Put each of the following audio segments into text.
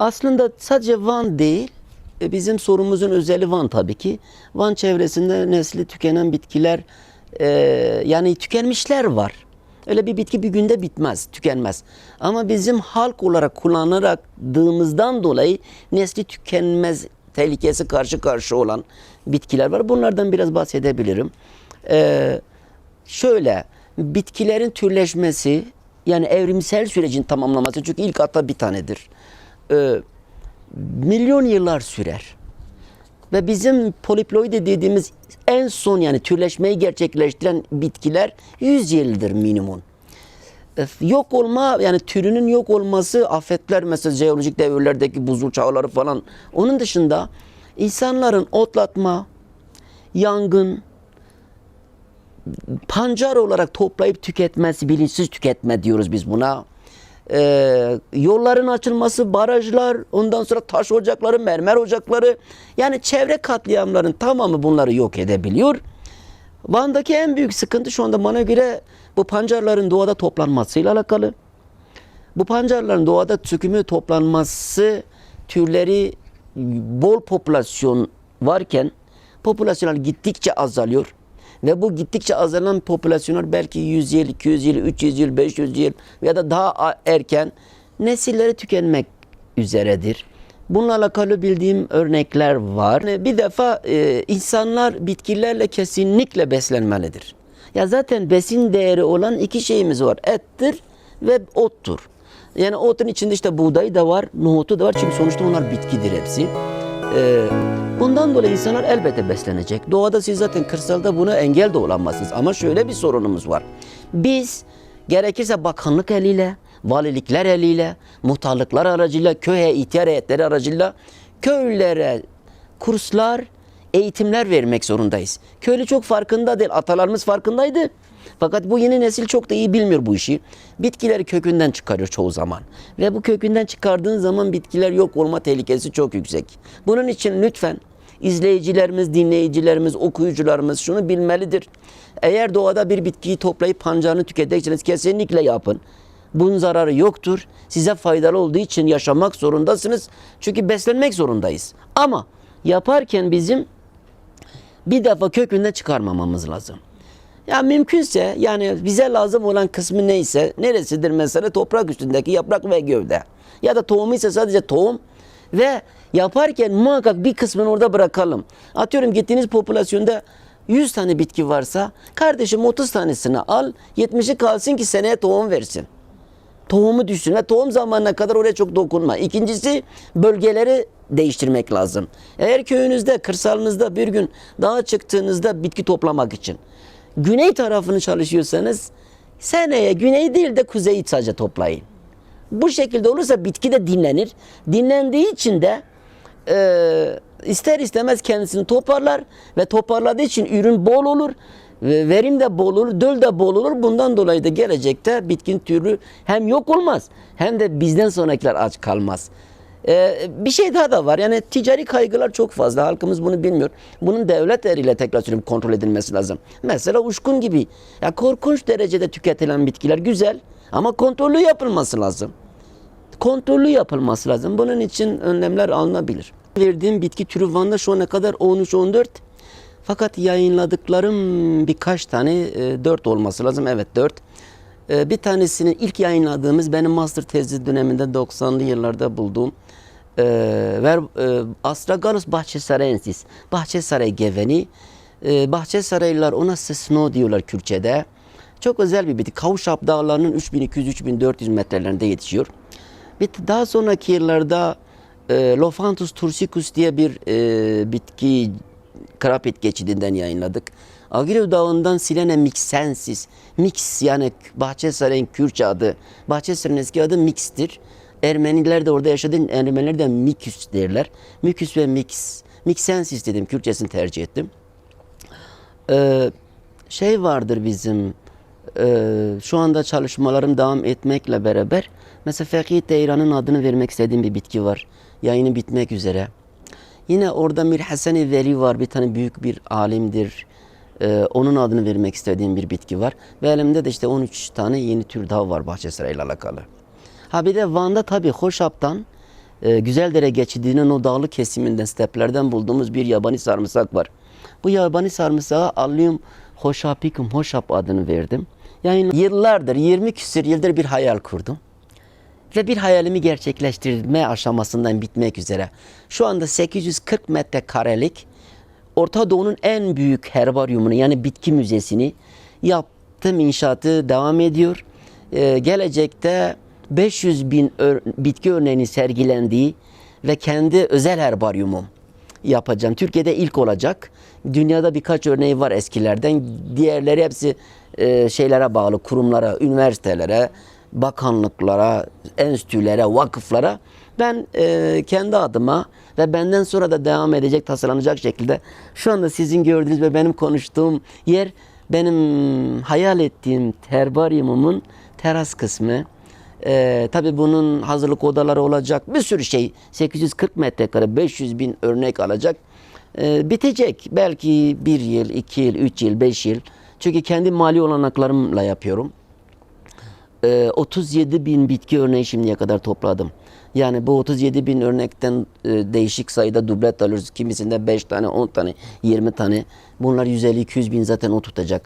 Aslında sadece Van değil, e, bizim sorumuzun özeli Van tabii ki. Van çevresinde nesli tükenen bitkiler, e, yani tükenmişler var. Öyle bir bitki bir günde bitmez, tükenmez. Ama bizim halk olarak kullanarakdığımızdan dolayı nesli tükenmez tehlikesi karşı karşı olan bitkiler var. Bunlardan biraz bahsedebilirim. Ee, şöyle, bitkilerin türleşmesi, yani evrimsel sürecin tamamlaması, çünkü ilk hatta bir tanedir. Ee, milyon yıllar sürer. Ve bizim poliploide dediğimiz en son yani türleşmeyi gerçekleştiren bitkiler 100 yıldır minimum. E, Yok olma yani türünün yok olması afetler mesela jeolojik devirlerdeki buzul çağları falan. Onun dışında insanların otlatma, yangın, pancar olarak toplayıp tüketmesi, bilinçsiz tüketme diyoruz biz buna. Ee, yolların açılması, barajlar, ondan sonra taş ocakları, mermer ocakları. Yani çevre katliamların tamamı bunları yok edebiliyor. Van'daki en büyük sıkıntı şu anda bana göre bu pancarların doğada toplanmasıyla alakalı. Bu pancarların doğada sökümü toplanması türleri bol popülasyon varken popülasyonlar gittikçe azalıyor. Ve bu gittikçe azalan popülasyonlar belki 100 yıl, 200 yıl, 300 yıl, 500 yıl ya da daha erken nesilleri tükenmek üzeredir. Bununla alakalı bildiğim örnekler var. Bir defa e, insanlar bitkilerle kesinlikle beslenmelidir. Ya zaten besin değeri olan iki şeyimiz var. Ettir ve ottur. Yani otun içinde işte buğday da var, nohutu da var. Çünkü sonuçta onlar bitkidir hepsi. Ee, bundan dolayı insanlar elbette beslenecek. Doğada siz zaten kırsalda buna engel de olamazsınız. Ama şöyle bir sorunumuz var. Biz gerekirse bakanlık eliyle, valilikler eliyle, muhtarlıklar aracıyla, köye ihtiyar heyetleri aracıyla köylere kurslar, eğitimler vermek zorundayız. Köylü çok farkında değil. Atalarımız farkındaydı. Fakat bu yeni nesil çok da iyi bilmiyor bu işi. Bitkileri kökünden çıkarıyor çoğu zaman. Ve bu kökünden çıkardığın zaman bitkiler yok olma tehlikesi çok yüksek. Bunun için lütfen izleyicilerimiz, dinleyicilerimiz, okuyucularımız şunu bilmelidir. Eğer doğada bir bitkiyi toplayıp pancarını tüketecekseniz kesinlikle yapın. Bunun zararı yoktur. Size faydalı olduğu için yaşamak zorundasınız. Çünkü beslenmek zorundayız. Ama yaparken bizim bir defa kökünden çıkarmamamız lazım. Ya mümkünse yani bize lazım olan kısmı neyse neresidir mesela toprak üstündeki yaprak ve gövde. Ya da tohumu ise sadece tohum ve yaparken muhakkak bir kısmını orada bırakalım. Atıyorum gittiğiniz popülasyonda 100 tane bitki varsa kardeşim 30 tanesini al 70'i kalsın ki seneye tohum versin tohumu düşsün ve tohum zamanına kadar oraya çok dokunma. İkincisi bölgeleri değiştirmek lazım. Eğer köyünüzde, kırsalınızda bir gün dağa çıktığınızda bitki toplamak için güney tarafını çalışıyorsanız seneye güney değil de kuzeyi sadece toplayın. Bu şekilde olursa bitki de dinlenir. Dinlendiği için de e, ister istemez kendisini toparlar ve toparladığı için ürün bol olur ve verim de bol olur, döl de bol olur. Bundan dolayı da gelecekte bitkin türü hem yok olmaz hem de bizden sonrakiler aç kalmaz. Ee, bir şey daha da var. Yani ticari kaygılar çok fazla. Halkımız bunu bilmiyor. Bunun devlet eliyle tekrar söyleyeyim kontrol edilmesi lazım. Mesela uçkun gibi. Ya korkunç derecede tüketilen bitkiler güzel ama kontrollü yapılması lazım kontrollü yapılması lazım. Bunun için önlemler alınabilir. Verdiğim bitki türü Van'da şu ana kadar 13-14 fakat yayınladıklarım birkaç tane 4 olması lazım. Evet 4. Bir tanesini ilk yayınladığımız benim master tezi döneminde 90'lı yıllarda bulduğum e, ver, e, Astragalus bahçesarayensis, bahçesaray geveni. E, bahçesaraylılar ona snow diyorlar Kürtçe'de. Çok özel bir bitki. Kavşap dağlarının 3200-3400 metrelerinde yetişiyor. Bir daha sonraki yıllarda e, Lophanthus tursicus diye bir e, bitki Krapit geçidinden yayınladık. Agrio Dağı'ndan Silene mixensis. Mix yani Bahçesaray'ın Kürtçe adı. Bahçesaray'ın eski adı Mix'tir. Ermeniler de orada yaşadı. Ermeniler de Miküs derler. Miküs ve Mix. Mixensis dedim. Kürtçesini tercih ettim. Ee, şey vardır bizim e, şu anda çalışmalarım devam etmekle beraber mesela Fakih Teyran'ın adını vermek istediğim bir bitki var. Yayını bitmek üzere. Yine orada Mir Haseni Veli var. Bir tane büyük bir alimdir. Ee, onun adını vermek istediğim bir bitki var. Ve elimde de işte 13 tane yeni tür daha var Bahçesaray ile alakalı. Ha bir de Van'da tabii Hoşap'tan e, Güzeldere geçidinin o dağlı kesiminden, steplerden bulduğumuz bir yabani sarımsak var. Bu yabani sarımsağa Allium hoşapicum hoşap adını verdim. Yani yıllardır, 20 küsur yıldır bir hayal kurdum. Ve bir hayalimi gerçekleştirme aşamasından bitmek üzere. Şu anda 840 metrekarelik Orta Doğu'nun en büyük herbaryumunu yani bitki müzesini yaptım. inşaatı devam ediyor. Ee, gelecekte 500 bin ör- bitki örneğinin sergilendiği ve kendi özel herbaryumum yapacağım. Türkiye'de ilk olacak. Dünyada birkaç örneği var eskilerden. Diğerleri hepsi e, şeylere bağlı, kurumlara, üniversitelere, bakanlıklara, enstitülere, vakıflara. Ben e, kendi adıma ve benden sonra da devam edecek, tasarlanacak şekilde şu anda sizin gördüğünüz ve benim konuştuğum yer benim hayal ettiğim herbaryumumun teras kısmı. Ee, tabii bunun hazırlık odaları olacak. Bir sürü şey. 840 metrekare, 500 bin örnek alacak. Ee, bitecek. Belki bir yıl, iki yıl, üç yıl, beş yıl. Çünkü kendi mali olanaklarımla yapıyorum. Ee, 37 bin bitki örneği şimdiye kadar topladım. Yani bu 37 bin örnekten e, değişik sayıda dublet alıyoruz. Kimisinde 5 tane, 10 tane, 20 tane. Bunlar 150-200 bin zaten o tutacak.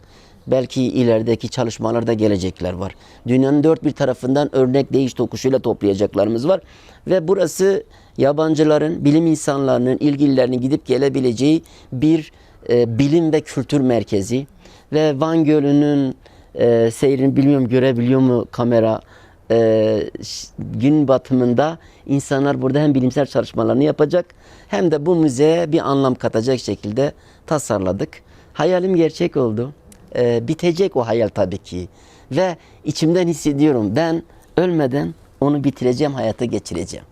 Belki ilerideki çalışmalarda gelecekler var. Dünyanın dört bir tarafından örnek değiş tokuşuyla toplayacaklarımız var. Ve burası yabancıların, bilim insanlarının, ilgililerinin gidip gelebileceği bir e, bilim ve kültür merkezi. Ve Van Gölü'nün e, seyrini bilmiyorum görebiliyor mu kamera e, gün batımında insanlar burada hem bilimsel çalışmalarını yapacak hem de bu müzeye bir anlam katacak şekilde tasarladık. Hayalim gerçek oldu. E, bitecek o hayal tabii ki. Ve içimden hissediyorum ben ölmeden onu bitireceğim, hayata geçireceğim.